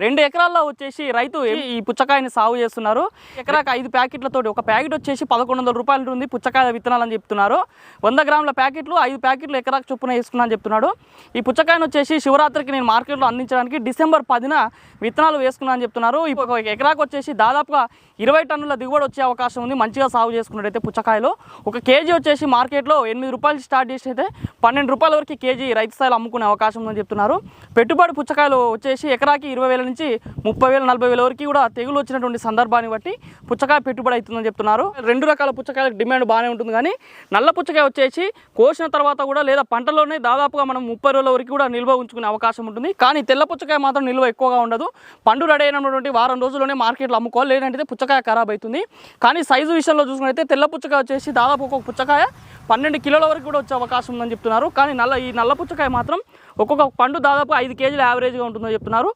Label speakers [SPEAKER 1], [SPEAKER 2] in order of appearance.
[SPEAKER 1] రెండు ఎకరాల్లో వచ్చేసి రైతు ఈ- పుచ్చకాయని సాగు చేస్తున్నారు. ఎకరాకి ఐదు ప్యాకెట్లతో ఒక ప్యాకెట్ వచ్చేసి పదకొండు వందల రూపాయలు ఉంటుంది పుచ్చకాయ విత్తనాలు అని చెప్తున్నారు. వంద గ్రాముల ప్యాకెట్లు ఐదు ప్యాకెట్లు ఎకరాకు చొప్పున వేసుకున్నా అని చెప్తున్నాడు. ఈ పుచ్చకాయను వచ్చేసి శివరాత్రికి నేను మార్కెట్లో అందించడానికి డిసెంబర్ పదిన విత్తనాలు వేసుకున్నా అని చెప్తున్నారు. ఇప్పుడు ఒక ఎకరాకు వచ్చేసి దాదాపుగా ఇరవై టన్నుల దిగుబడి వచ్చే అవకాశం ఉంది. మంచిగా సాగు చేసుకున్నట్టయితే పుచ్చకాయలు. ఒక కేజీ వచ్చేసి మార్కెట్లో ఎనిమిది రూపాయలు స్టార్ట్ చేసి అయితే పన్నెండు రూపాయల వరకు కేజీ రైతు స్థాయిలో అమ్ముకునే అవకాశం ఉందని చెప్తున్నారు. పెట్టుబడి పుచ్చకాయలు వచ్చేసి ఎకరాకి ఇరవై వేల నుంచి ముప్పై వేల నలభై వేల వరకు కూడా తెగులు వచ్చినటువంటి సందర్భాన్ని బట్టి పుచ్చకాయ పెట్టుబడి అవుతుందని చెప్తున్నారు. రెండు రకాల పుచ్చకాయలకు డిమాండ్ బాగానే ఉంటుంది కానీ నల్ల పుచ్చకాయ వచ్చేసి కోసిన తర్వాత కూడా లేదా పంటలోనే దాదాపుగా మనం ముప్పై రోజుల వరకు కూడా నిల్వ ఉంచుకునే అవకాశం ఉంటుంది. కానీ తెల్ల పుచ్చకాయ మాత్రం నిల్వ ఎక్కువగా ఉండదు. పండు రెడీ అయినటువంటి వారం రోజుల్లోనే మార్కెట్లో అమ్ముకోవాలి. లేదంటే పుచ్చకాయ ఖరాబ్ అవుతుంది. కానీ సైజు విషయంలో చూసుకున్నైతే తెల్ల పుచ్చకాయ వచ్చేసి దాదాపు ఒక్కొక్క పుచ్చకాయ పన్నెండు కిలోల వరకు కూడా వచ్చే అవకాశం ఉందని చెప్తున్నారు. కానీ నల్ల ఈ నల్ల పుచ్చకాయ మాత్రం ఒక్కొక్క పండు దాదాపు ఐదు కేజీల యావరేజ్గా ఉంటుందని చెప్తున్నారు.